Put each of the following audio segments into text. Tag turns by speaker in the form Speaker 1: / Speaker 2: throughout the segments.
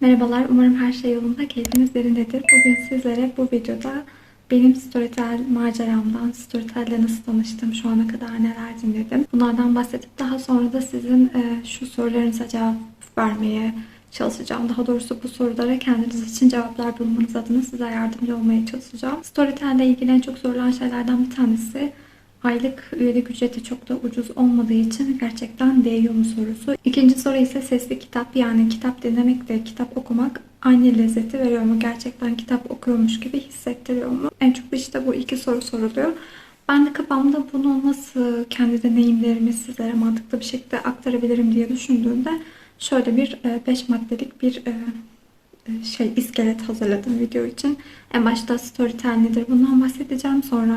Speaker 1: Merhabalar, umarım her şey yolunda, keyfiniz yerindedir. Bugün sizlere bu videoda benim Storytel maceramdan, Storytel'le nasıl tanıştım, şu ana kadar neler dinledim. Bunlardan bahsedip daha sonra da sizin e, şu sorularınıza cevap vermeye çalışacağım. Daha doğrusu bu sorulara kendiniz için cevaplar bulmanız adına size yardımcı olmaya çalışacağım. Storytel'le ilgili en çok sorulan şeylerden bir tanesi Aylık üyelik ücreti çok da ucuz olmadığı için gerçekten değiyor mu sorusu. İkinci soru ise sesli kitap yani kitap dinlemekle kitap okumak aynı lezzeti veriyor mu? Gerçekten kitap okuyormuş gibi hissettiriyor mu? En çok işte bu iki soru soruluyor. Ben de kafamda bunu nasıl kendi deneyimlerimi sizlere mantıklı bir şekilde aktarabilirim diye düşündüğümde şöyle bir 5 maddelik bir e, e, şey iskelet hazırladım video için. En başta Storytel nedir bundan bahsedeceğim. Sonra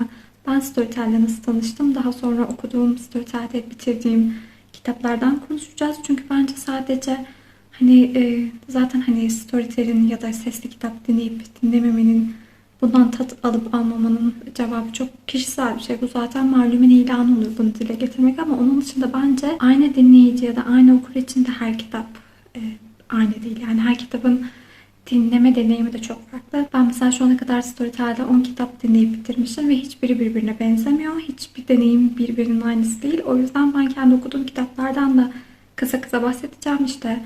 Speaker 1: ben Storytel'le nasıl tanıştım? Daha sonra okuduğum, Storytel'de bitirdiğim kitaplardan konuşacağız. Çünkü bence sadece hani e, zaten hani Storytel'in ya da sesli kitap dinleyip dinlememenin bundan tat alıp almamanın cevabı çok kişisel bir şey. Bu zaten malumun ilanı olur bunu dile getirmek ama onun dışında bence aynı dinleyici ya da aynı okur için de her kitap e, aynı değil. Yani her kitabın dinleme deneyimi de çok farklı. Ben mesela şu ana kadar Storytel'de 10 kitap dinleyip bitirmişim ve hiçbiri birbirine benzemiyor. Hiçbir deneyim birbirinin aynısı değil. O yüzden ben kendi okuduğum kitaplardan da kısa kısa bahsedeceğim işte.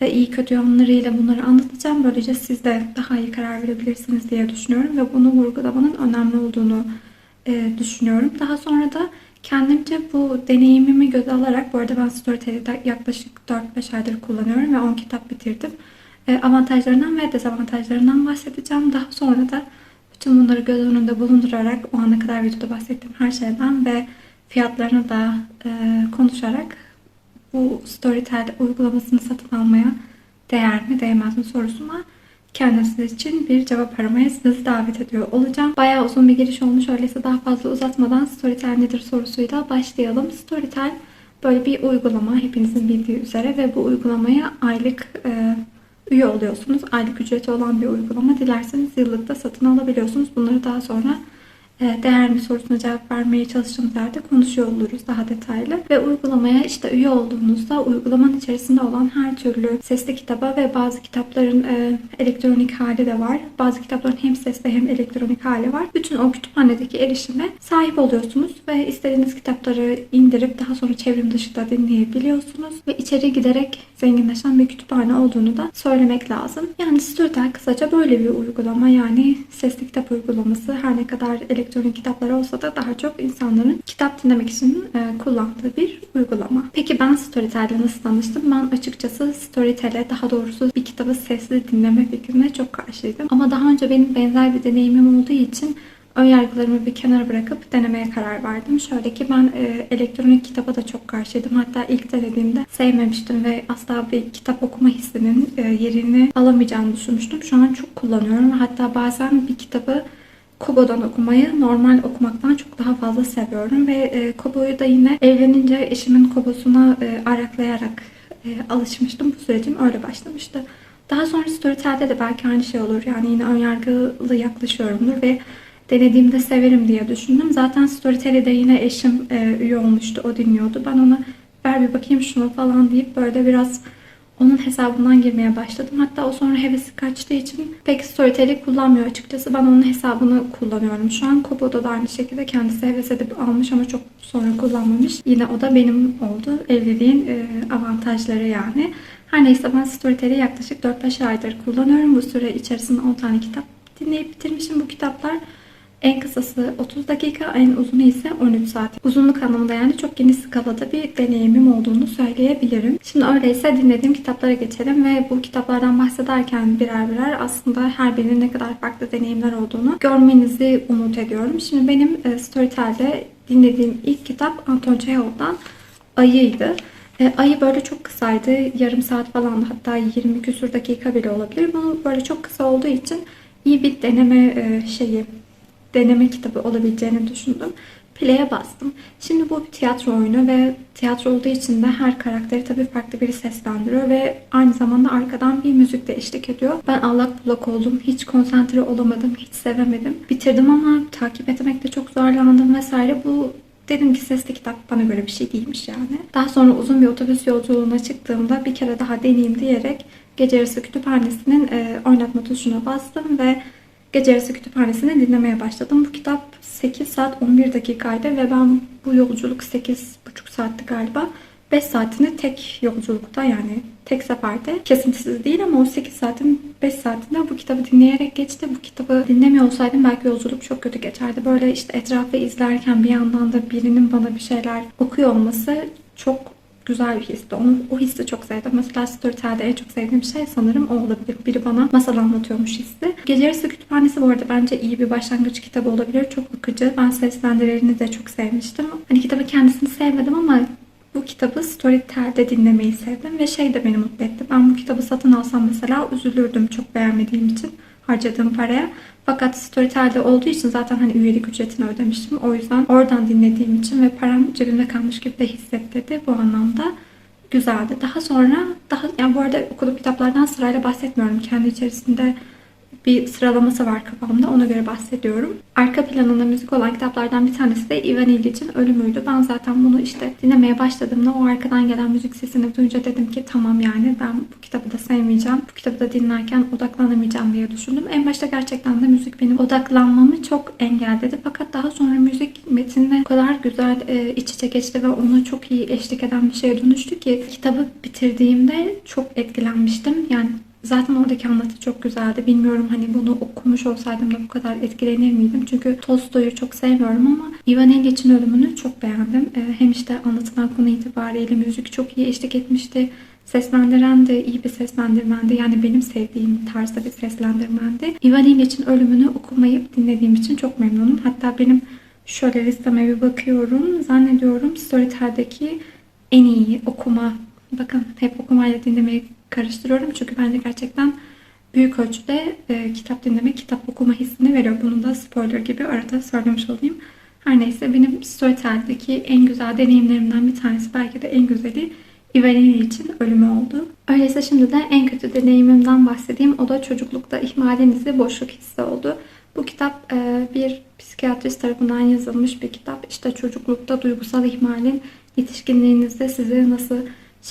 Speaker 1: Ve iyi kötü yanlarıyla bunları anlatacağım. Böylece siz de daha iyi karar verebilirsiniz diye düşünüyorum. Ve bunu vurgulamanın önemli olduğunu e, düşünüyorum. Daha sonra da kendimce bu deneyimimi göze alarak, bu arada ben Storytel'i yaklaşık 4-5 aydır kullanıyorum ve 10 kitap bitirdim. E, avantajlarından ve dezavantajlarından bahsedeceğim. Daha sonra da bütün bunları göz önünde bulundurarak o ana kadar videoda bahsettiğim her şeyden ve fiyatlarını da e, konuşarak bu Storytel uygulamasını satın almaya değer mi değmez mi sorusuna kendiniz için bir cevap aramaya sizi davet ediyor olacağım. Bayağı uzun bir giriş olmuş. Öyleyse daha fazla uzatmadan Storytel nedir sorusuyla başlayalım. Storytel böyle bir uygulama hepinizin bildiği üzere ve bu uygulamaya aylık e, üye oluyorsunuz. Aylık ücreti olan bir uygulama. Dilerseniz yıllık da satın alabiliyorsunuz. Bunları daha sonra değer mi sorusuna cevap vermeye çalıştığımız yerde konuşuyor oluruz daha detaylı. Ve uygulamaya işte üye olduğunuzda uygulamanın içerisinde olan her türlü sesli kitaba ve bazı kitapların e, elektronik hali de var. Bazı kitapların hem sesli hem elektronik hali var. Bütün o kütüphanedeki erişime sahip oluyorsunuz ve istediğiniz kitapları indirip daha sonra çevrim dışı da dinleyebiliyorsunuz. Ve içeri giderek zenginleşen bir kütüphane olduğunu da söylemek lazım. Yani Storytel kısaca böyle bir uygulama yani sesli kitap uygulaması her ne kadar elektronik elektronik kitaplar olsa da daha çok insanların kitap dinlemek için e, kullandığı bir uygulama. Peki ben Storytel'le nasıl tanıştım? Ben açıkçası Storytel'e daha doğrusu bir kitabı sesli dinleme fikrine çok karşıydım. Ama daha önce benim benzer bir deneyimim olduğu için ön yargılarımı bir kenara bırakıp denemeye karar verdim. Şöyle ki ben e, elektronik kitaba da çok karşıydım. Hatta ilk denediğimde sevmemiştim ve asla bir kitap okuma hissinin e, yerini alamayacağını düşünmüştüm. Şu an çok kullanıyorum. Hatta bazen bir kitabı Kobo'dan okumayı normal okumaktan çok daha fazla seviyorum ve e, Kobo'yu da yine evlenince eşimin Kobo'suna e, araklayarak e, alışmıştım. Bu sürecim öyle başlamıştı. Daha sonra Storytel'de de belki aynı şey olur. Yani yine önyargılı yaklaşıyorumdur ve denediğimde severim diye düşündüm. Zaten Storytel'e de yine eşim e, üye olmuştu. O dinliyordu. Ben ona ver bir bakayım şunu falan deyip böyle biraz onun hesabından girmeye başladım. Hatta o sonra hevesi kaçtığı için pek Storytel'i kullanmıyor açıkçası. Ben onun hesabını kullanıyorum şu an. Kobo'da da aynı şekilde kendisi heves edip almış ama çok sonra kullanmamış. Yine o da benim oldu. Evliliğin e, avantajları yani. Her neyse ben Storytel'i yaklaşık 4-5 aydır kullanıyorum. Bu süre içerisinde 10 tane kitap dinleyip bitirmişim. Bu kitaplar en kısası 30 dakika, en uzunu ise 13 saat. Uzunluk anlamında yani çok geniş skalada bir deneyimim olduğunu söyleyebilirim. Şimdi öyleyse dinlediğim kitaplara geçelim ve bu kitaplardan bahsederken birer birer aslında her birinin ne kadar farklı deneyimler olduğunu görmenizi umut ediyorum. Şimdi benim e, Storytel'de dinlediğim ilk kitap Anton Çehov'dan Ayı'ydı. E, ayı böyle çok kısaydı. Yarım saat falan hatta 20 küsur dakika bile olabilir. Bu böyle çok kısa olduğu için iyi bir deneme e, şeyi deneme kitabı olabileceğini düşündüm. Play'e bastım. Şimdi bu bir tiyatro oyunu ve tiyatro olduğu için de her karakteri tabii farklı biri seslendiriyor ve aynı zamanda arkadan bir müzik de eşlik ediyor. Ben allak bullak oldum. Hiç konsantre olamadım. Hiç sevemedim. Bitirdim ama takip etmekte çok zorlandım vesaire. Bu Dedim ki sesli kitap bana göre bir şey değilmiş yani. Daha sonra uzun bir otobüs yolculuğuna çıktığımda bir kere daha deneyeyim diyerek Gece Yarısı Kütüphanesi'nin e, oynatma tuşuna bastım ve Gece Yarısı Kütüphanesi'ni dinlemeye başladım. Bu kitap 8 saat 11 dakikaydı ve ben bu yolculuk 8,5 saatti galiba. 5 saatini tek yolculukta yani tek seferde kesintisiz değil ama o 8 saatin 5 saatinde bu kitabı dinleyerek geçti. Bu kitabı dinlemiyor olsaydım belki yolculuk çok kötü geçerdi. Böyle işte etrafı izlerken bir yandan da birinin bana bir şeyler okuyor olması çok güzel bir histi. Onu, o hissi çok sevdim. Mesela Storytel'de en çok sevdiğim şey sanırım o olabilir. Biri bana masal anlatıyormuş hissi. Gece Yarısı Kütüphanesi bu arada bence iyi bir başlangıç kitabı olabilir. Çok akıcı. Ben seslendirilerini de çok sevmiştim. Hani kitabı kendisini sevmedim ama bu kitabı Storytel'de dinlemeyi sevdim ve şey de beni mutlu etti. Ben bu kitabı satın alsam mesela üzülürdüm çok beğenmediğim için harcadığım paraya. Fakat Storytel'de olduğu için zaten hani üyelik ücretini ödemiştim. O yüzden oradan dinlediğim için ve param cebimde kalmış gibi de hissettirdi bu anlamda. Güzeldi. Daha sonra daha yani bu arada okuduğum kitaplardan sırayla bahsetmiyorum. Kendi içerisinde bir sıralaması var kafamda. Ona göre bahsediyorum. Arka planında müzik olan kitaplardan bir tanesi de Ivan Illich'in Ölümüydü. Ben zaten bunu işte dinlemeye başladığımda o arkadan gelen müzik sesini duyunca dedim ki tamam yani ben bu kitabı da sevmeyeceğim. Bu kitabı da dinlerken odaklanamayacağım diye düşündüm. En başta gerçekten de müzik benim odaklanmamı çok engelledi. Fakat daha sonra müzik metinle o kadar güzel e, iç içe geçti ve ona çok iyi eşlik eden bir şeye dönüştü ki kitabı bitirdiğimde çok etkilenmiştim. Yani Zaten oradaki anlatı çok güzeldi. Bilmiyorum hani bunu okumuş olsaydım da bu kadar etkilenir miydim? Çünkü Tolstoy'u çok sevmiyorum ama Ivan Ilyich'in ölümünü çok beğendim. Ee, Hem işte anlatılan konu itibariyle müzik çok iyi eşlik etmişti. Seslendiren de iyi bir seslendirmendi. Yani benim sevdiğim tarzda bir seslendirmendi. Ivan Ilyich'in ölümünü okumayıp dinlediğim için çok memnunum. Hatta benim şöyle listeme bir bakıyorum. Zannediyorum Storytel'deki en iyi okuma Bakın hep okumayla dinlemeyi karıştırıyorum. Çünkü bence gerçekten büyük ölçüde e, kitap dinlemek, kitap okuma hissini veriyor. Bunu da spoiler gibi arada söylemiş olayım. Her neyse benim Storytel'deki en güzel deneyimlerimden bir tanesi belki de en güzeli Ivanini için ölümü oldu. Öyleyse şimdi de en kötü deneyimimden bahsedeyim. O da çocuklukta ihmalinizi boşluk hissi oldu. Bu kitap e, bir psikiyatrist tarafından yazılmış bir kitap. İşte çocuklukta duygusal ihmalin yetişkinliğinizde sizi nasıl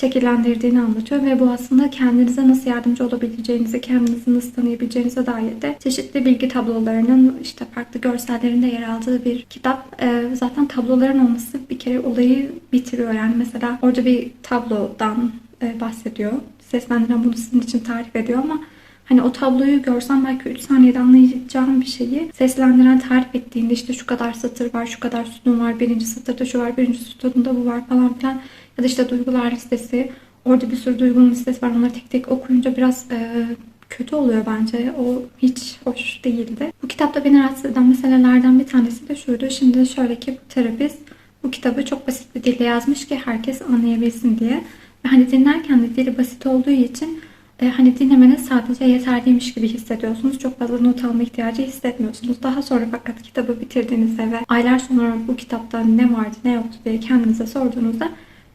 Speaker 1: şekillendirdiğini anlatıyor ve bu aslında kendinize nasıl yardımcı olabileceğinizi, kendinizi nasıl tanıyabileceğinize dair de çeşitli bilgi tablolarının işte farklı görsellerinde yer aldığı bir kitap. Ee, zaten tabloların olması bir kere olayı bitiriyor. Yani mesela orada bir tablodan e, bahsediyor. Seslendiren bunu sizin için tarif ediyor ama Hani o tabloyu görsem belki 3 saniyede anlayacağım bir şeyi seslendiren tarif ettiğinde işte şu kadar satır var, şu kadar sütun var, birinci satırda şu var, birinci sütunda bu var falan filan. Ya da işte duygular listesi. Orada bir sürü duygunun listesi var. Onları tek tek okuyunca biraz e, kötü oluyor bence. O hiç hoş değildi. Bu kitapta beni rahatsız eden meselelerden bir tanesi de şuydu. Şimdi şöyle ki bu terapist bu kitabı çok basit bir dille yazmış ki herkes anlayabilsin diye. Ve hani dinlerken de dili basit olduğu için e, hani dinlemeniz sadece yeterliymiş gibi hissediyorsunuz. Çok fazla not alma ihtiyacı hissetmiyorsunuz. Daha sonra fakat kitabı bitirdiğinizde ve aylar sonra bu kitapta ne vardı ne yoktu diye kendinize sorduğunuzda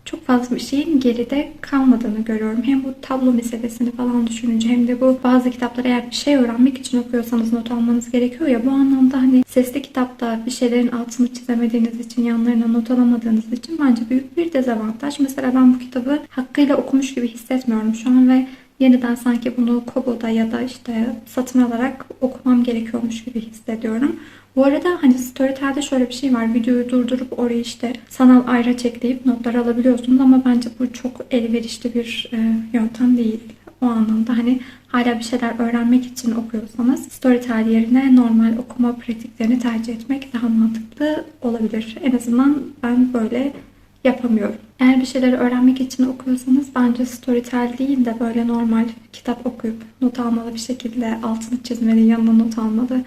Speaker 1: çok fazla bir şeyin geride kalmadığını görüyorum. Hem bu tablo meselesini falan düşününce hem de bu bazı kitapları eğer bir şey öğrenmek için okuyorsanız not almanız gerekiyor ya bu anlamda hani sesli kitapta bir şeylerin altını çizemediğiniz için yanlarına not alamadığınız için bence büyük bir dezavantaj. Mesela ben bu kitabı hakkıyla okumuş gibi hissetmiyorum şu an ve yeniden sanki bunu Kobo'da ya da işte satın alarak okumam gerekiyormuş gibi hissediyorum. Bu arada hani Storytel'de şöyle bir şey var. Videoyu durdurup oraya işte sanal ayraç ekleyip notlar alabiliyorsunuz ama bence bu çok elverişli bir e, yöntem değil. O anlamda hani hala bir şeyler öğrenmek için okuyorsanız Storytel yerine normal okuma pratiklerini tercih etmek daha mantıklı olabilir. En azından ben böyle yapamıyorum. Eğer bir şeyleri öğrenmek için okuyorsanız bence Storytel değil de böyle normal kitap okuyup not almalı bir şekilde altını çizmeli, yanına not almalı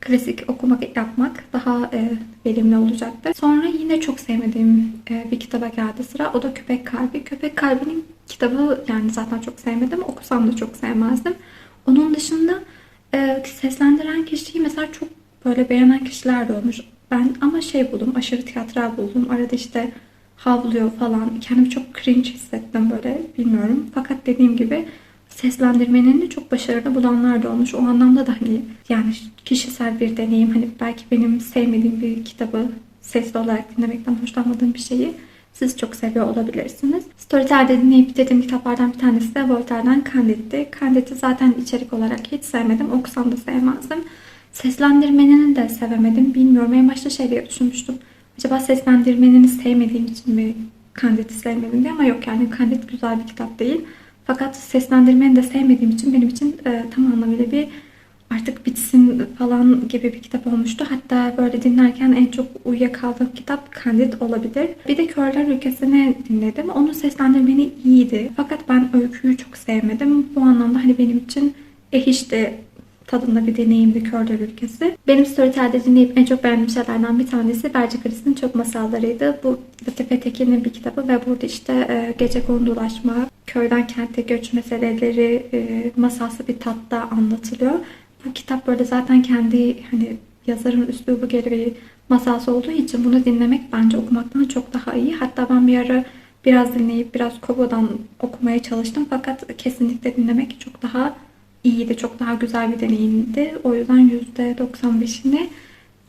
Speaker 1: klasik okumak yapmak daha e, verimli olacaktır. Sonra yine çok sevmediğim e, bir kitaba geldi sıra. O da Köpek Kalbi. Köpek Kalbi'nin kitabı yani zaten çok sevmedim. Okusam da çok sevmezdim. Onun dışında e, seslendiren kişiyi mesela çok böyle beğenen kişiler de olmuş. Ben ama şey buldum, aşırı tiyatral buldum. Arada işte havlıyor falan. Kendimi çok cringe hissettim böyle bilmiyorum. Fakat dediğim gibi seslendirmenin de çok başarılı bulanlar da olmuş. O anlamda da hani yani kişisel bir deneyim. Hani belki benim sevmediğim bir kitabı sesli olarak dinlemekten hoşlanmadığım bir şeyi siz çok seviyor olabilirsiniz. Storytel'de dinleyip bitirdiğim kitaplardan bir tanesi de Voltaire'den Candid'ti. Candid'i zaten içerik olarak hiç sevmedim. Okusam da sevmezdim. Seslendirmenini de sevemedim. Bilmiyorum. En başta şey diye düşünmüştüm. Acaba seslendirmenini sevmediğim için mi Candid'i sevmedim diye ama yok yani Candid güzel bir kitap değil. Fakat seslendirmeni de sevmediğim için benim için e, tam anlamıyla bir artık bitsin falan gibi bir kitap olmuştu. Hatta böyle dinlerken en çok uyuyakaldığım kitap Candid olabilir. Bir de Körler Ülkesi'ni dinledim. Onun seslendirmeni iyiydi. Fakat ben öyküyü çok sevmedim. Bu anlamda hani benim için eh işte tadında bir deneyimdi Körler Ülkesi. Benim Storytel'de dinleyip en çok beğendiğim şeylerden bir tanesi Berce Kris'in Çok Masallarıydı. Bu Latife Tekin'in bir kitabı ve burada işte e, gece kondu ulaşma, köyden kente göç meseleleri e, masalsı bir tatta anlatılıyor. Bu kitap böyle zaten kendi hani yazarın üslubu gereği masalsı olduğu için bunu dinlemek bence okumaktan çok daha iyi. Hatta ben bir ara biraz dinleyip biraz Kobo'dan okumaya çalıştım fakat kesinlikle dinlemek çok daha iyiydi. Çok daha güzel bir deneyimdi. O yüzden %95'ini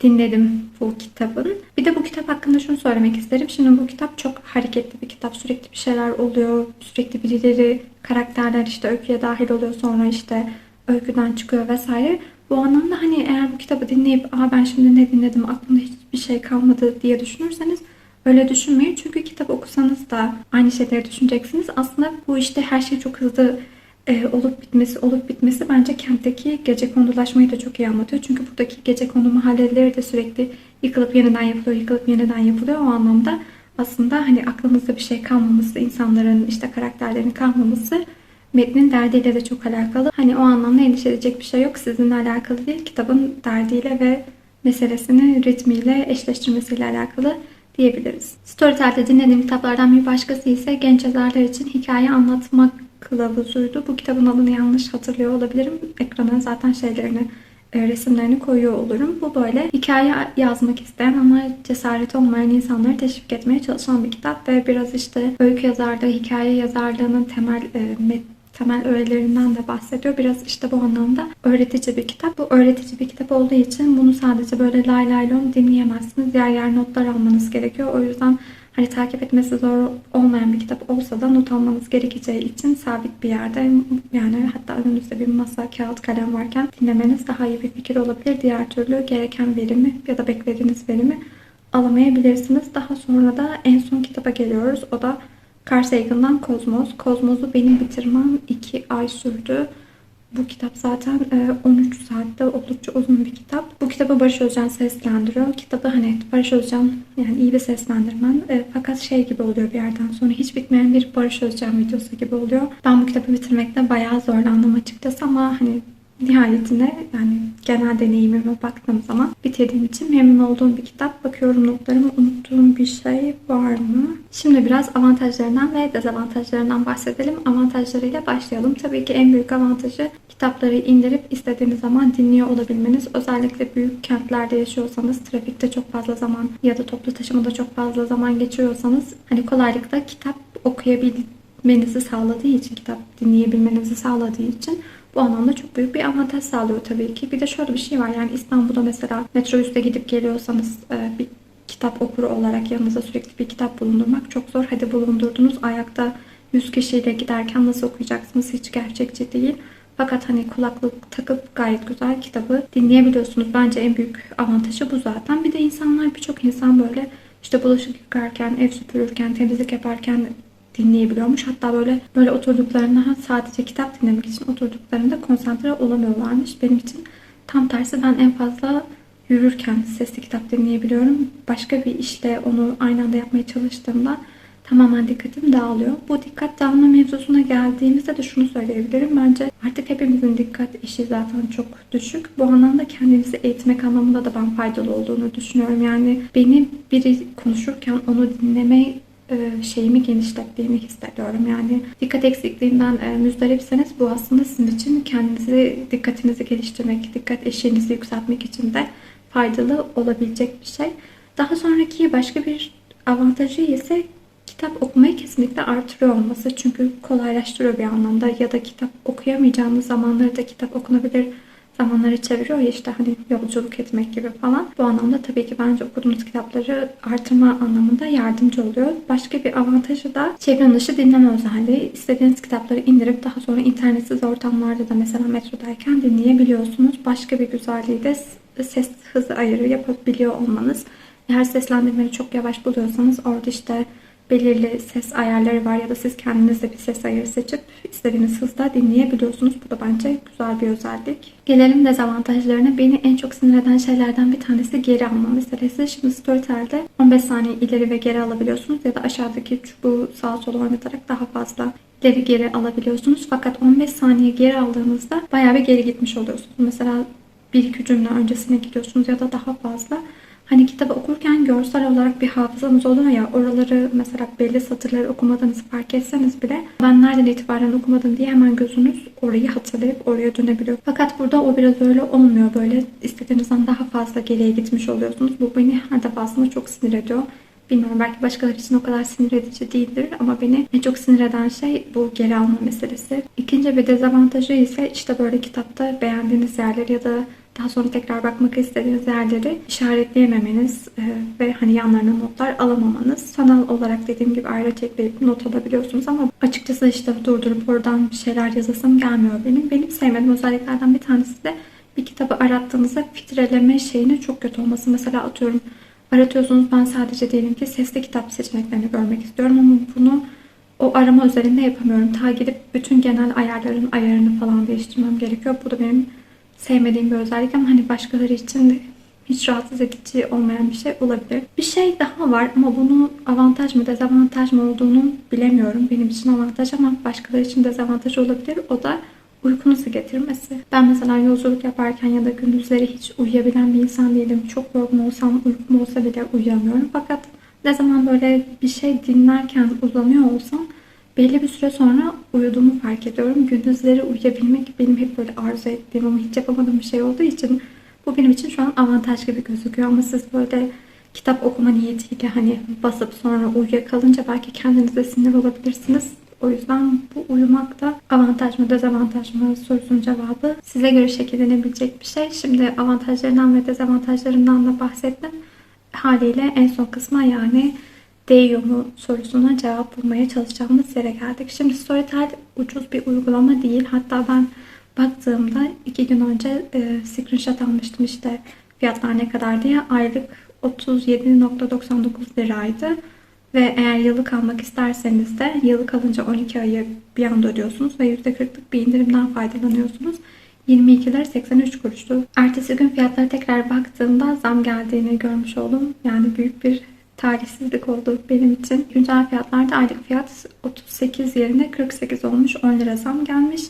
Speaker 1: dinledim bu kitabın. Bir de bu kitap hakkında şunu söylemek isterim. Şimdi bu kitap çok hareketli bir kitap. Sürekli bir şeyler oluyor. Sürekli birileri, karakterler işte öyküye dahil oluyor. Sonra işte öyküden çıkıyor vesaire. Bu anlamda hani eğer bu kitabı dinleyip Aa ben şimdi ne dinledim aklımda hiçbir şey kalmadı diye düşünürseniz öyle düşünmeyin. Çünkü kitap okusanız da aynı şeyleri düşüneceksiniz. Aslında bu işte her şey çok hızlı e, olup bitmesi olup bitmesi bence kentteki gece kondulaşmayı da çok iyi anlatıyor. Çünkü buradaki gece kondu mahalleleri de sürekli yıkılıp yeniden yapılıyor, yıkılıp yeniden yapılıyor. O anlamda aslında hani aklımızda bir şey kalmaması, insanların işte karakterlerin kalmaması metnin derdiyle de çok alakalı. Hani o anlamda endişe edecek bir şey yok. Sizinle alakalı değil. Kitabın derdiyle ve meselesini ritmiyle eşleştirmesiyle alakalı diyebiliriz. Storytel'de dinlediğim kitaplardan bir başkası ise genç yazarlar için hikaye anlatmak kılavuzuydu. Bu kitabın adını yanlış hatırlıyor olabilirim. Ekrana zaten şeylerini, e, resimlerini koyuyor olurum. Bu böyle hikaye yazmak isteyen ama cesareti olmayan insanları teşvik etmeye çalışan bir kitap ve biraz işte öykü yazarlığı, hikaye yazarlığının temel e, temel öğelerinden de bahsediyor. Biraz işte bu anlamda öğretici bir kitap. Bu öğretici bir kitap olduğu için bunu sadece böyle lay lay lom dinleyemezsiniz. Yer yer notlar almanız gerekiyor. O yüzden hani takip etmesi zor olmayan bir kitap olsa da not almanız gerekeceği için sabit bir yerde yani hatta önünüzde bir masa, kağıt, kalem varken dinlemeniz daha iyi bir fikir olabilir. Diğer türlü gereken verimi ya da beklediğiniz verimi alamayabilirsiniz. Daha sonra da en son kitaba geliyoruz. O da Carl Sagan'dan Kozmos. Kozmos'u benim bitirmem 2 ay sürdü. Bu kitap zaten 13 e, saatte oldukça uzun bir kitap. Bu kitabı Barış Özcan seslendiriyor. Kitabı hani Barış Özcan yani iyi bir seslendirmen. E, fakat şey gibi oluyor bir yerden sonra hiç bitmeyen bir Barış Özcan videosu gibi oluyor. Ben bu kitabı bitirmekte bayağı zorlandım açıkçası ama hani nihayetinde yani genel deneyimime baktığım zaman bitirdiğim için memnun olduğum bir kitap. Bakıyorum notlarımı unuttuğum bir şey var mı? Şimdi biraz avantajlarından ve dezavantajlarından bahsedelim. Avantajlarıyla başlayalım. Tabii ki en büyük avantajı kitapları indirip istediğiniz zaman dinliyor olabilmeniz. Özellikle büyük kentlerde yaşıyorsanız, trafikte çok fazla zaman ya da toplu taşımada çok fazla zaman geçiriyorsanız hani kolaylıkla kitap okuyabilmenizi sağladığı için, kitap dinleyebilmenizi sağladığı için bu anlamda çok büyük bir avantaj sağlıyor tabii ki. Bir de şöyle bir şey var yani İstanbul'da mesela metrobüste gidip geliyorsanız e, bir kitap okuru olarak yanınızda sürekli bir kitap bulundurmak çok zor. Hadi bulundurdunuz ayakta 100 kişiyle giderken nasıl okuyacaksınız hiç gerçekçi değil. Fakat hani kulaklık takıp gayet güzel kitabı dinleyebiliyorsunuz. Bence en büyük avantajı bu zaten. Bir de insanlar birçok insan böyle işte bulaşık yıkarken, ev süpürürken, temizlik yaparken dinleyebiliyormuş. Hatta böyle böyle oturduklarında sadece kitap dinlemek için oturduklarında konsantre olamıyorlarmış. Benim için tam tersi ben en fazla yürürken sesli kitap dinleyebiliyorum. Başka bir işle onu aynı anda yapmaya çalıştığımda tamamen dikkatim dağılıyor. Bu dikkat dağılma mevzusuna geldiğimizde de şunu söyleyebilirim. Bence artık hepimizin dikkat işi zaten çok düşük. Bu anlamda kendinizi eğitmek anlamında da ben faydalı olduğunu düşünüyorum. Yani beni biri konuşurken onu dinleme şeyimi genişlettiğimi hissediyorum. Yani dikkat eksikliğinden e, müzdaripseniz bu aslında sizin için kendinizi, dikkatinizi geliştirmek, dikkat eşiğinizi yükseltmek için de faydalı olabilecek bir şey. Daha sonraki başka bir avantajı ise kitap okumayı kesinlikle artırıyor olması. Çünkü kolaylaştırıyor bir anlamda ya da kitap okuyamayacağınız zamanları da kitap okunabilir zamanları çeviriyor ya işte hani yolculuk etmek gibi falan. Bu anlamda tabii ki bence okuduğumuz kitapları artırma anlamında yardımcı oluyor. Başka bir avantajı da çevrim dışı dinleme özelliği. İstediğiniz kitapları indirip daha sonra internetsiz ortamlarda da mesela metrodayken dinleyebiliyorsunuz. Başka bir güzelliği de ses hızı ayarı yapabiliyor olmanız. Eğer seslendirmeyi çok yavaş buluyorsanız orada işte belirli ses ayarları var ya da siz kendiniz de bir ses ayarı seçip istediğiniz hızda dinleyebiliyorsunuz. Bu da bence güzel bir özellik. Gelelim dezavantajlarına. Beni en çok sinir eden şeylerden bir tanesi geri alma meselesi. Şimdi Storytel'de 15 saniye ileri ve geri alabiliyorsunuz ya da aşağıdaki çubuğu sağa sola oynatarak daha fazla ileri geri alabiliyorsunuz. Fakat 15 saniye geri aldığınızda bayağı bir geri gitmiş oluyorsunuz. Mesela bir iki cümle öncesine gidiyorsunuz ya da daha fazla. Hani kitabı okurken görsel olarak bir hafızanız oluyor ya oraları mesela belli satırları okumadığınızı fark etseniz bile ben nereden itibaren okumadım diye hemen gözünüz orayı hatırlayıp oraya dönebiliyor. Fakat burada o biraz öyle olmuyor. Böyle istediğinizden daha fazla geriye gitmiş oluyorsunuz. Bu beni her defasında çok sinir ediyor. Bilmiyorum belki başkaları için o kadar sinir edici değildir ama beni en çok sinir eden şey bu geri alma meselesi. İkinci bir dezavantajı ise işte böyle kitapta beğendiğiniz yerleri ya da daha sonra tekrar bakmak istediğiniz yerleri işaretleyememeniz e, ve hani yanlarına notlar alamamanız. Sanal olarak dediğim gibi ayrı ekleyip not alabiliyorsunuz ama açıkçası işte durdurup oradan bir şeyler yazasım gelmiyor benim. Benim sevmediğim özelliklerden bir tanesi de bir kitabı arattığınızda filtreleme şeyinin çok kötü olması. Mesela atıyorum aratıyorsunuz ben sadece diyelim ki sesli kitap seçeneklerini görmek istiyorum ama bunu o arama üzerinde yapamıyorum. Ta gidip bütün genel ayarların ayarını falan değiştirmem gerekiyor. Bu da benim sevmediğim bir özellik ama hani başkaları için de hiç rahatsız edici olmayan bir şey olabilir. Bir şey daha var ama bunu avantaj mı dezavantaj mı olduğunu bilemiyorum. Benim için avantaj ama başkaları için dezavantaj olabilir. O da uykunuzu getirmesi. Ben mesela yolculuk yaparken ya da gündüzleri hiç uyuyabilen bir insan değilim. Çok yorgun olsam, uykum olsa bile uyuyamıyorum. Fakat ne zaman böyle bir şey dinlerken uzanıyor olsam belli bir süre sonra uyuduğumu fark ediyorum. Gündüzleri uyuyabilmek benim hep böyle arzu ettiğim ama hiç yapamadığım bir şey olduğu için bu benim için şu an avantaj gibi gözüküyor. Ama siz böyle kitap okuma niyetiyle hani basıp sonra uyuyakalınca belki kendinize sinir olabilirsiniz. O yüzden bu uyumak da avantaj mı dezavantaj mı sorusunun cevabı size göre şekillenebilecek bir şey. Şimdi avantajlarından ve dezavantajlarından da bahsettim. Haliyle en son kısma yani değiyor mu sorusuna cevap bulmaya çalışacağımız yere geldik. Şimdi Storytel ucuz bir uygulama değil. Hatta ben baktığımda iki gün önce e, screenshot almıştım işte fiyatlar ne kadar diye. Aylık 37.99 liraydı. Ve eğer yıllık almak isterseniz de yıllık alınca 12 ayı bir anda ödüyorsunuz ve %40'lık bir indirimden faydalanıyorsunuz. 22 lira 83 kuruştu. Ertesi gün fiyatlara tekrar baktığımda zam geldiğini görmüş oldum. Yani büyük bir talihsizlik oldu benim için. Güncel fiyatlarda aylık fiyat 38 yerine 48 olmuş. 10 lira zam gelmiş.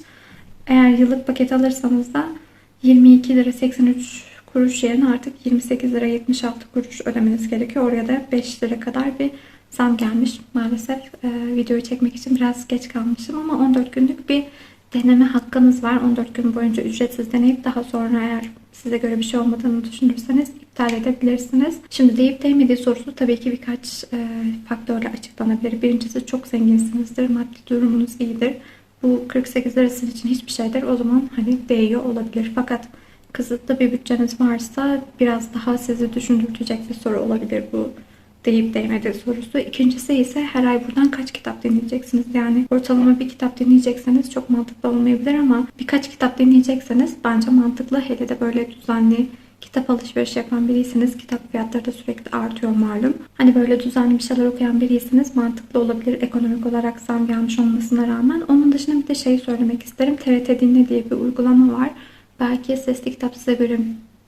Speaker 1: Eğer yıllık paket alırsanız da 22 lira 83 kuruş yerine artık 28 lira 76 kuruş ödemeniz gerekiyor. Oraya da 5 lira kadar bir zam gelmiş. Maalesef e, videoyu çekmek için biraz geç kalmışım ama 14 günlük bir deneme hakkınız var. 14 gün boyunca ücretsiz deneyip daha sonra eğer size göre bir şey olmadığını düşünürseniz iptal edebilirsiniz. Şimdi deyip değmediği sorusu tabii ki birkaç e, faktörle açıklanabilir. Birincisi çok zenginsinizdir, maddi durumunuz iyidir. Bu 48 lira sizin için hiçbir şeydir. O zaman hani değiyor olabilir. Fakat kısıtlı bir bütçeniz varsa biraz daha sizi düşündürtecek bir soru olabilir bu deyip değmedi sorusu. İkincisi ise her ay buradan kaç kitap dinleyeceksiniz? Yani ortalama bir kitap dinleyecekseniz çok mantıklı olmayabilir ama birkaç kitap dinleyecekseniz bence mantıklı. Hele de böyle düzenli kitap alışverişi yapan biriyseniz kitap fiyatları da sürekli artıyor malum. Hani böyle düzenli bir şeyler okuyan biriyseniz mantıklı olabilir ekonomik olarak zam gelmiş olmasına rağmen. Onun dışında bir de şey söylemek isterim. TRT Dinle diye bir uygulama var. Belki sesli kitap size göre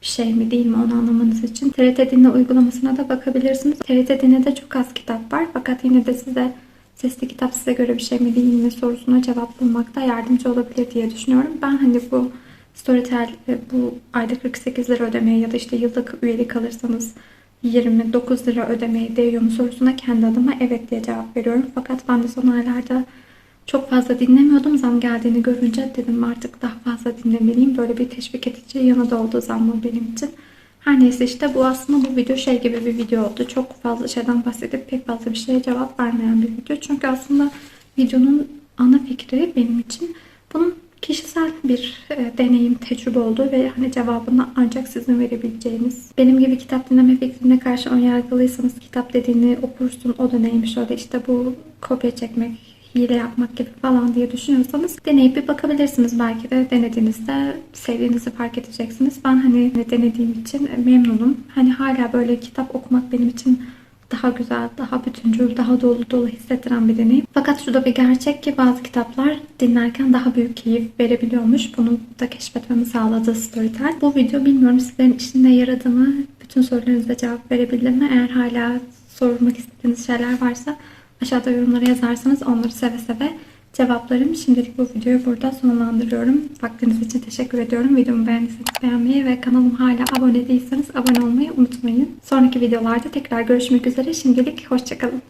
Speaker 1: bir şey mi değil mi onu anlamanız için TRT Dinle uygulamasına da bakabilirsiniz. TRT Dinle'de çok az kitap var fakat yine de size sesli kitap size göre bir şey mi değil mi sorusuna cevap bulmakta yardımcı olabilir diye düşünüyorum. Ben hani bu Storytel e, bu ayda 48 lira ödemeye ya da işte yıllık üyelik alırsanız 29 lira ödemeye değiyor mu sorusuna kendi adıma evet diye cevap veriyorum. Fakat ben de son aylarda çok fazla dinlemiyordum. Zam geldiğini görünce dedim artık daha fazla dinlemeliyim. Böyle bir teşvik edici yanı da oldu zammı benim için. Her neyse işte bu aslında bu video şey gibi bir video oldu. Çok fazla şeyden bahsedip pek fazla bir şeye cevap vermeyen bir video. Çünkü aslında videonun ana fikri benim için bunun kişisel bir e, deneyim, tecrübe oldu ve hani cevabını ancak sizin verebileceğiniz. Benim gibi kitap dinleme fikrine karşı önyargılıysanız kitap dediğini okursun, o da neymiş öyle işte bu kopya çekmek, hile yapmak gibi falan diye düşünüyorsanız deneyip bir bakabilirsiniz. Belki de denediğinizde sevdiğinizi fark edeceksiniz. Ben hani denediğim için memnunum. Hani hala böyle kitap okumak benim için daha güzel, daha bütüncül, daha dolu dolu hissettiren bir deneyim. Fakat şu da bir gerçek ki bazı kitaplar dinlerken daha büyük keyif verebiliyormuş. Bunu da keşfetmemi sağladı Storytel. Bu video bilmiyorum sizlerin işine yaradı mı? Bütün sorularınıza cevap verebildim mi? Eğer hala sormak istediğiniz şeyler varsa aşağıda yorumlara yazarsanız onları seve seve cevaplarım. Şimdilik bu videoyu burada sonlandırıyorum. Vaktiniz için teşekkür ediyorum. Videomu beğendiyseniz beğenmeyi ve kanalıma hala abone değilseniz abone olmayı unutmayın. Sonraki videolarda tekrar görüşmek üzere. Şimdilik hoşçakalın.